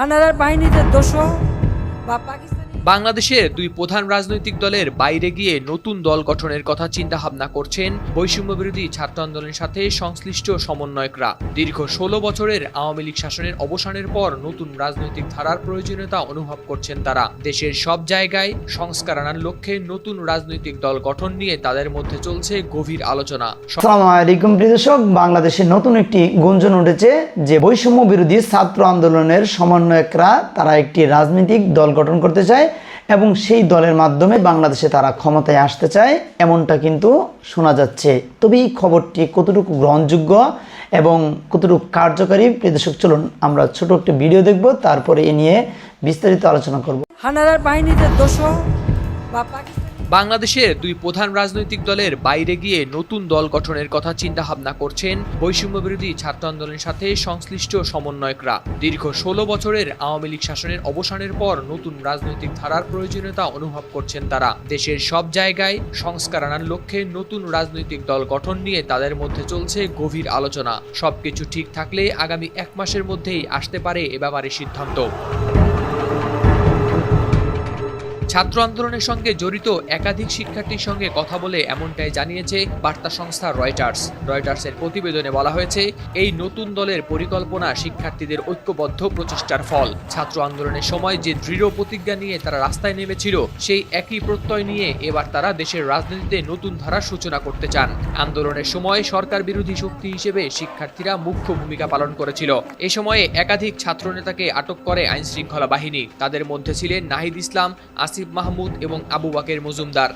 হানাদার বাহিনীদের দোষ বা পাকিস্তানি বাংলাদেশের দুই প্রধান রাজনৈতিক দলের বাইরে গিয়ে নতুন দল গঠনের কথা চিন্তা ভাবনা করছেন বৈষম্য বিরোধী ছাত্র আন্দোলনের সাথে সংশ্লিষ্ট সমন্বয়করা। দীর্ঘ ষোলো বছরের আওয়ামী লীগ শাসনের অবসানের পর নতুন রাজনৈতিক ধারার প্রয়োজনীয়তা অনুভব করছেন তারা। দেশের সব জায়গায় সংস্কার আনার লক্ষ্যে নতুন রাজনৈতিক দল গঠন নিয়ে তাদের মধ্যে চলছে গভীর আলোচনা। বাংলাদেশে নতুন একটি গুঞ্জন উঠেছে যে বৈষম্য বিরোধী ছাত্র আন্দোলনের সমন্বয়করা, তারা একটি রাজনৈতিক দল গঠন করতে চায়। এবং সেই দলের মাধ্যমে বাংলাদেশে তারা ক্ষমতায় আসতে চায়, এমনটা কিন্তু শোনা যাচ্ছে। তবে এই খবরটি কতটুকু গ্রহণযোগ্য এবং কতটুকু কার্যকারী প্রদেশক চলুন আমরা ছোট একটি ভিডিও দেখব, তারপরে এ নিয়ে বিস্তারিত আলোচনা করব। হানাদার বাহিনীদের দোষ বা পাকিস্তানি বাংলাদেশের দুই প্রধান রাজনৈতিক দলের বাইরে গিয়ে নতুন দল গঠনের কথা চিন্তা ভাবনা করছেন বৈষম্য বিরোধী ছাত্র আন্দোলনের সাথে সংশ্লিষ্ট সমন্বয়করা। দীর্ঘ ষোলো বছরের আওয়ামী লীগ শাসনের অবসানের পর নতুন রাজনৈতিক ধারার প্রয়োজনীয়তা অনুভব করছেন তারা। দেশের সব জায়গায় সংস্কার আনার লক্ষ্যে নতুন রাজনৈতিক দল গঠন নিয়ে তাদের মধ্যে চলছে গভীর আলোচনা। সবকিছু ঠিক থাকলে আগামী এক মাসের মধ্যেই আসতে পারে এ ব্যাপারে সিদ্ধান্ত। ছাত্র আন্দোলনের সঙ্গে জড়িত একাধিক শিক্ষার্থীর সঙ্গে কথা বলে এমনটাই জানিয়েছে বার্তা সংস্থা রয়টার্স। রয়টার্সের প্রতিবেদনে বলা হয়েছে, এই নতুন দলের পরিকল্পনা শিক্ষার্থীদের ঐক্যবদ্ধ প্রচেষ্টার ফল। ছাত্র আন্দোলনের সময় যে দৃঢ় প্রতিজ্ঞা নিয়ে তারা রাস্তায় নেমেছিল, সেই একই প্রত্যয় নিয়ে এবার তারা দেশের রাজনীতিতে নতুন ধারার সূচনা করতে চান। আন্দোলনের সময় সরকার বিরোধী শক্তি হিসেবে শিক্ষার্থীরা মুখ্য ভূমিকা পালন করেছিল। এ সময়ে একাধিক ছাত্রনেতাকে আটক করে আইন শৃঙ্খলা বাহিনী। তাদের মধ্যে ছিলেন নাহিদ ইসলাম, আসিফ মাহমুদ এবং আবু বাকের মজুমদার।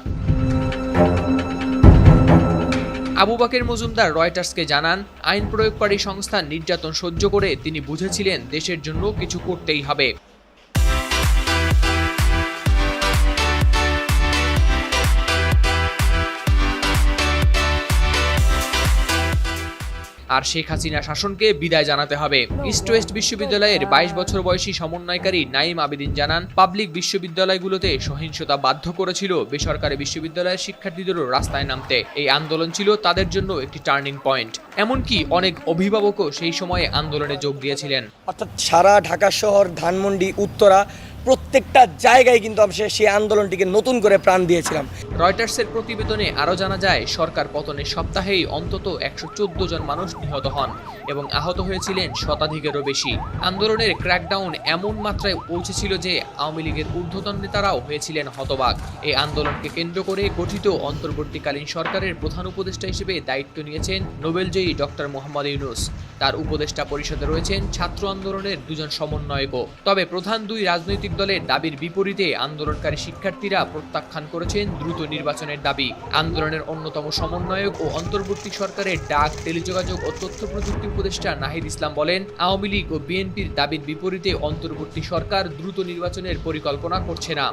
আবু বাকের মজুমদার রয়টার্সকে জানান, আইন প্রয়োগকারী সংস্থা নির্যাতন সহ্য করে তিনি বুঝেছিলেন দেশের জন্য কিছু করতেই হবে। আর শেখ হাসিনা শাসনকে বিদায় জানাতে হবে। ইস্ট ওয়েস্ট বিশ্ববিদ্যালয়ের বাইশ বছর বয়সী সমন্বয়কারী নাইম আবেদিন জানান, পাবলিক বিশ্ববিদ্যালয়গুলোতে সহিংসতা বাধ্য করেছিল বেসরকারি বিশ্ববিদ্যালয়ের শিক্ষার্থীদেরও রাস্তায় নামতে। এই আন্দোলন ছিল তাদের জন্য একটি টার্নিং পয়েন্ট। এমনকি অনেক অভিভাবকও সেই সময়ে আন্দোলনে যোগ দিয়েছিলেন। অর্থাৎ সারা ঢাকা শহর, ধানমন্ডি, উত্তরা প্রত্যেকটা জায়গায় কিন্তু আমি সেই আন্দোলনটিকে নতুন করে প্রাণ দিয়েছিলাম। রয়টার্সের প্রতিবেদনে আরও জানা যায়, সরকার পতনের সপ্তাহেই অন্তত একশো চোদ্দ জন মানুষ নিহত হন এবং আহত হয়েছিলেন শতাধিকেরও বেশি। আন্দোলনের ক্র্যাকডাউন এমন মাত্রায় পৌঁছেছিল যে আওয়ামী লীগের ঊর্ধ্বতন নেতারাও হয়েছিলেন হতবাক। এই আন্দোলনকে কেন্দ্র করে গঠিত অন্তর্বর্তীকালীন সরকারের প্রধান উপদেষ্টা হিসেবে দায়িত্ব নিয়েছেন নোবেলজয়ী ডক্টর মোহাম্মদ ইউনুস। তার উপদেষ্টা পরিষদে রয়েছেন ছাত্র আন্দোলনের দুজন সমন্বয়কও। তবে প্রধান দুই রাজনৈতিক দলের দাবির বিপরীতে আন্দোলনকারী শিক্ষার্থীরা প্রত্যাখ্যান করেছেন দ্রুত নির্বাচনের দাবি। আন্দোলনের অন্যতম সমন্বয়ক ও অন্তর্বর্তী সরকারের ডাক, টেলিযোগাযোগ ও তথ্য প্রযুক্তি উপদেষ্টা নাহিদ ইসলাম বলেন, আওয়ামী লীগ ও বিএনপির দাবির বিপরীতে অন্তর্বর্তী সরকার দ্রুত নির্বাচনের পরিকল্পনা করছে না।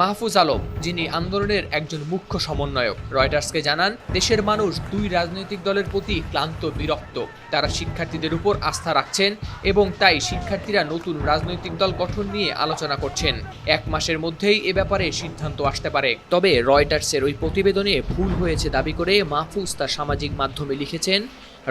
মাহফুজ আলম, যিনি আন্দোলনের একজন মুখ্য সমন্বয়ক। রয়টার্সকে জানান, দেশের মানুষ দুই রাজনৈতিক দলের প্রতি ক্লান্ত, বিরক্ত। তারা শিক্ষার্থীদের উপর আস্থা রাখছেন এবং তাই শিক্ষার্থীরা নতুন রাজনৈতিক দল গঠন নিয়ে আলোচনা করছেন। এক মাসের মধ্যেই এ ব্যাপারে সিদ্ধান্ত আসতে পারে। তবে রয়টার্সের ওই প্রতিবেদনে ভুল হয়েছে দাবি করে মাহফুজ তার সামাজিক মাধ্যমে লিখেছেন,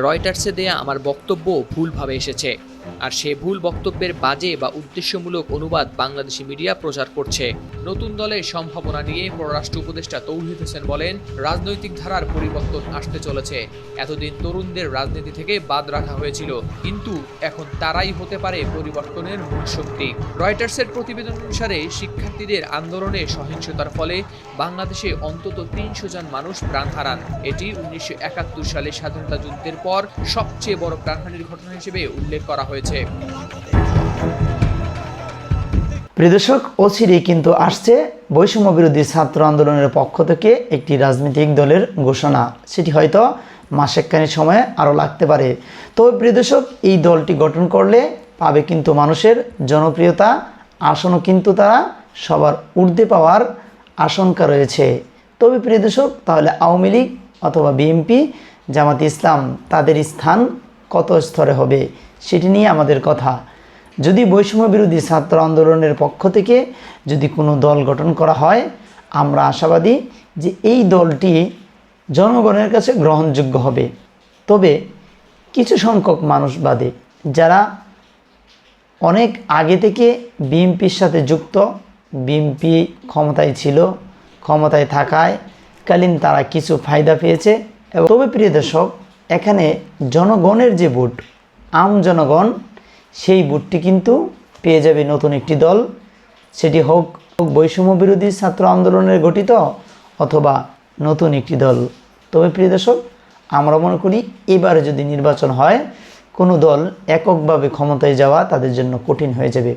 রয়টার্সে দেয়া আমার বক্তব্য ভুলভাবে এসেছে। আর সে ভুল বক্তব্যের বাজে বা উদ্দেশ্যমূলক অনুবাদ বাংলাদেশি মিডিয়া প্রচার করছে। নতুন দলের সম্ভাবনা নিয়ে পররাষ্ট্র উপদেষ্টা তৌহিদ হোসেন বলেন, রাজনৈতিক ধারার পরিবর্তন আসতে চলেছে। এতদিন তরুণদের রাজনীতি থেকে বাদ রাখা হয়েছিল, কিন্তু এখন তারাই হতে পারে পরিবর্তনের মূল শক্তি। রয়টার্সের প্রতিবেদন অনুসারে, শিক্ষার্থীদের আন্দোলনে সহিংসতার ফলে বাংলাদেশে অন্তত তিনশো জন মানুষ প্রাণ হারান। এটি উনিশশো একাত্তর সালে স্বাধীনতা যুদ্ধের পর সবচেয়ে বড় প্রাণহানির ঘটনা হিসেবে উল্লেখ করা হয়েছে। প্রিয়দর্শক অচিরেই কিন্তু আসছে বৈষম্য বিরোধী ছাত্র আন্দোলনের পক্ষ থেকে একটি রাজনৈতিক দলের ঘোষণা। সেটি হয়তো মাসেকখানি সময়ে আরও লাগতে পারে। তবে প্রিয়দর্শক এই দলটি গঠন করলে পাবে কিন্তু মানুষের জনপ্রিয়তা। আসনও কিন্তু তারা সবার ঊর্ধ্বে পাওয়ার আশঙ্কা রয়েছে। তবে প্রিয়দর্শক তাহলে আওয়ামী লীগ অথবা বিএনপি, জামাত ইসলাম, তাদের স্থান কত স্তরে হবে? সেটি নিয়ে আমাদের কথা। যদি বৈষম্য বিরোধী ছাত্র আন্দোলনের পক্ষ থেকে যদি কোনো দল গঠন করা হয়, আমরা আশাবাদী যে এই দলটি জনগণের কাছে গ্রহণযোগ্য হবে। তবে কিছু সংখ্যক মানুষ বাদে, যারা অনেক আগে থেকে বিএনপির সাথে যুক্ত, বিএনপি ক্ষমতায় ছিল, ক্ষমতায় থাকায় কালীন তারা কিছু ফায়দা পেয়েছে। এবং তবে প্রিয় দর্শক, এখানে জনগণের যে ভোট আম জনগণ, সেই ভোটটি কিন্তু পেয়ে যাবে নতুন একটি দল। সেটি হোক বৈষম্য বিরোধী ছাত্র আন্দোলনের গঠিত অথবা নতুন একটি দল। তবে প্রিয় দর্শক, আমরা মনে করি এবারে যদি নির্বাচন হয়, কোনো দল এককভাবে ক্ষমতায় যাওয়া তাদের জন্য কঠিন হয়ে যাবে।